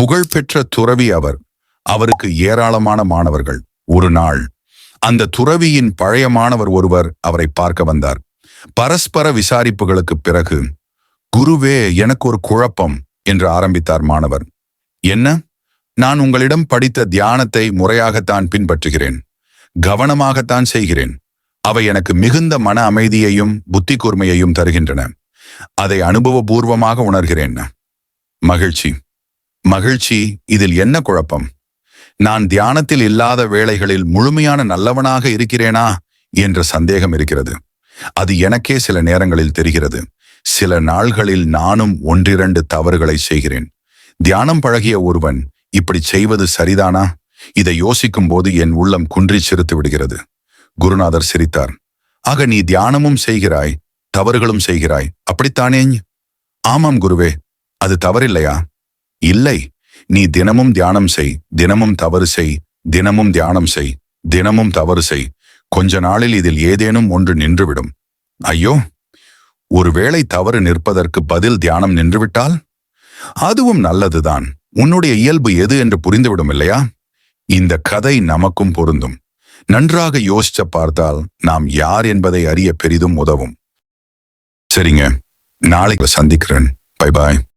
புகழ்பெற்ற துறவி அவர். அவருக்கு ஏராளமான மாணவர்கள். ஒரு நாள் அந்த துறவியின் பழைய மாணவர் ஒருவர் அவரை பார்க்க வந்தார். பரஸ்பர விசாரிப்புகளுக்கு பிறகு குருவே எனக்கு ஒரு குழப்பம் என்று ஆரம்பித்தார் மாணவர். என்ன? நான் உங்களிடம் படித்த தியானத்தை முறையாகத்தான் பின்பற்றுகிறேன். கவனமாகத்தான் செய்கிறேன். அவை எனக்கு மிகுந்த மன அமைதியையும் புத்தி கூர்மையையும் தருகின்றன. அதை அனுபவபூர்வமாக உணர்கிறேன். மகிழ்ச்சி. மகிழ்ச்சி இதில் என்ன குழப்பம்? நான் தியானத்தில் இல்லாத வேளைகளில் முழுமையான நல்லவனாக இருக்கிறேனா? என்ற சந்தேகம் இருக்கிறது. அது எனக்கே சில நேரங்களில் தெரிகிறது. சில நாள்களில் நானும் ஒன்றிரண்டு தவறுகளை செய்கிறேன். தியானம் பழகிய ஒருவன் இப்படி செய்வது சரிதானா? இதை யோசிக்கும் போது என் உள்ளம் குன்றி சிரித்து விடுகிறது. குருநாதர் சிரித்தார். ஆக நீ தியானமும் செய்கிறாய் தவறுகளும் செய்கிறாய். அப்படித்தானே ஆமாம் குருவே அது தவறில்லையா? இல்லை நீ தினமும் தியானம் செய் தினமும் தவறு செய் தினமும் தியானம் செய் தினமும் தவறு செய். கொஞ்ச நாளில் இதில் ஏதேனும் ஒன்று நின்றுவிடும். ஐயோ ஒருவேளை தவறு நிற்பதற்கு பதில் தியானம் நின்றுவிட்டால்? அதுவும் நல்லதுதான். உன்னுடைய இயல்பு எது என்று புரிந்துவிடும் இல்லையா? இந்த கதை நமக்கும் பொருந்தும். நன்றாக யோசிச்ச பார்த்தால் நாம் யார் என்பதை அறிய பெரிதும் உதவும். சரிங்க நாளைக்கு சந்திக்கிறேன். Bye bye